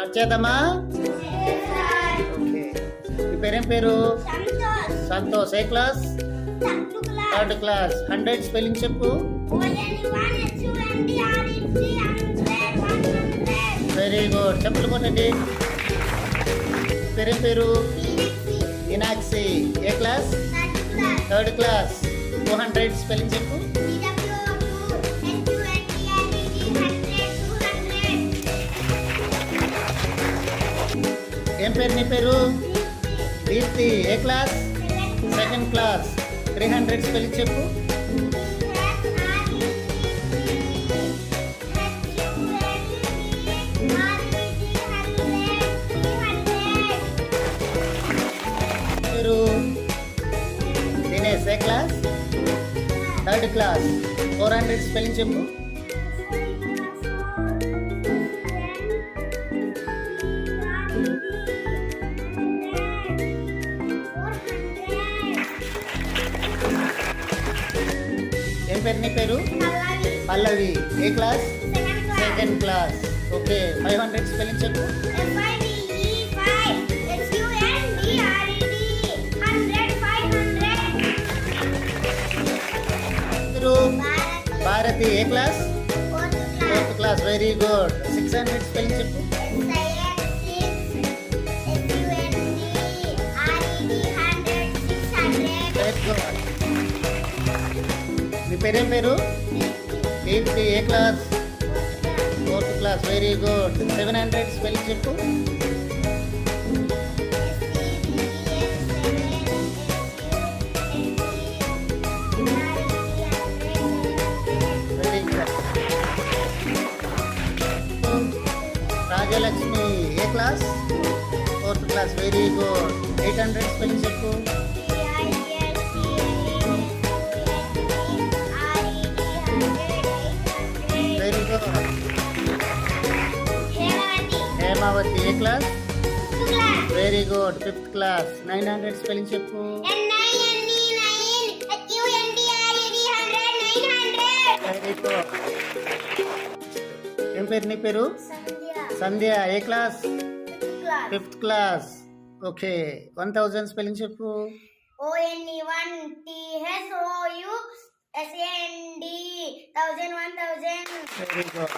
Start చేద్దామా okay. మీ పేరేం పేరు? సంతోష్. ఏ class? Third class. Hundred spelling చెప్పు. Very good. చెప్పులు కొట్టండి పేరేం పేరు? ఇనాక్సి ఏ class. Third class. Two hundred spelling చెప్పు. ఏం పేరు నీ పేరు? దీప్తి ఏ class? Second class. Three hundred spelling చెప్పు. పేరు? దినేష్ ఏ class? Third class. Four hundred spelling చెప్పు. ఏం పేరు నీ పేరు? పల్లవి. ఏ class? Second class. Okay five hundred spelling చెప్పు. భారతి ఏ class? Fourth class. Very good. Six hundred spelling చెప్పు. వెరీ గుడ్ మీ పేరేం పేరు ఏంటి ఏ class? Fourth class. Very good seven hundred spell చెప్పు. రాజలక్ష్మి ఏ class? Fourth class. Very good eight hundred spelling చెప్పు. హేమావతి ఏ class very good fifth class nine hundred spelling చెప్పు. Very good ఏం పేరు నీ పేరు? సంధ్య. ఏ class fifth class okay one thousand spelling చెప్పు. O N E one T H O U S A N D thousand one thousand. Very good